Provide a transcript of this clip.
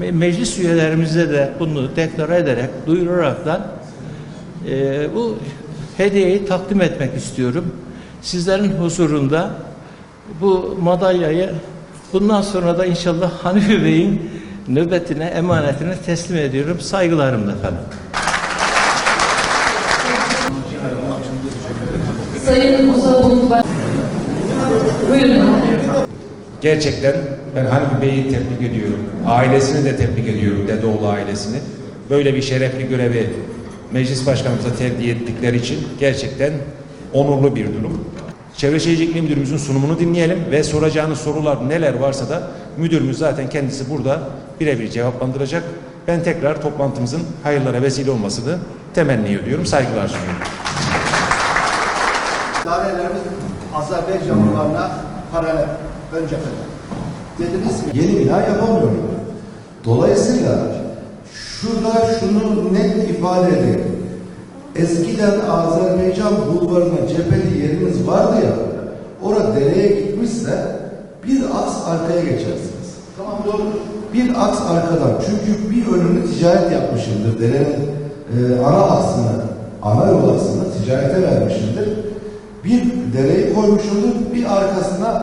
me- meclis üyelerimize de bunu deklare ederek, duyuraraktan e, bu hediyeyi takdim etmek istiyorum. Sizlerin huzurunda bu madalyayı bundan sonra da inşallah Hanifi Bey'in nöbetine, emanetine teslim ediyorum. Saygılarımla efendim. Sayın Baş... Buyurun. Gerçekten ben Hanifi Bey'i tebrik ediyorum. Ailesini de tebrik ediyorum, Dedeoğlu ailesini. Böyle bir şerefli görevi meclis başkanımıza tevdi ettikleri için gerçekten onurlu bir durum. Çevre Şehircilik İl Müdürümüzün sunumunu dinleyelim ve soracağınız sorular neler varsa da müdürümüz zaten kendisi burada birebir cevaplandıracak. Ben tekrar toplantımızın hayırlara vesile olmasını temenni ediyorum. Saygılar sunuyorum. Dairelerimiz Azerbaycan yollarına paralel ön cepheden. Dediniz ki yeni bina yapamıyorum. Dolayısıyla şurada şunu net ifade edeyim. Eskiden Azerbaycan bulvarına cepheli yeriniz vardı ya, orada dereye gitmişse bir aks arkaya geçersiniz. tamam doğru. Bir aks arkadan. Çünkü bir önünü ticaret yapmışımdır. Derenin e, ana aksını, ana yol aksını ticarete vermişimdir. Bir dereyi koymuşumdur, bir arkasına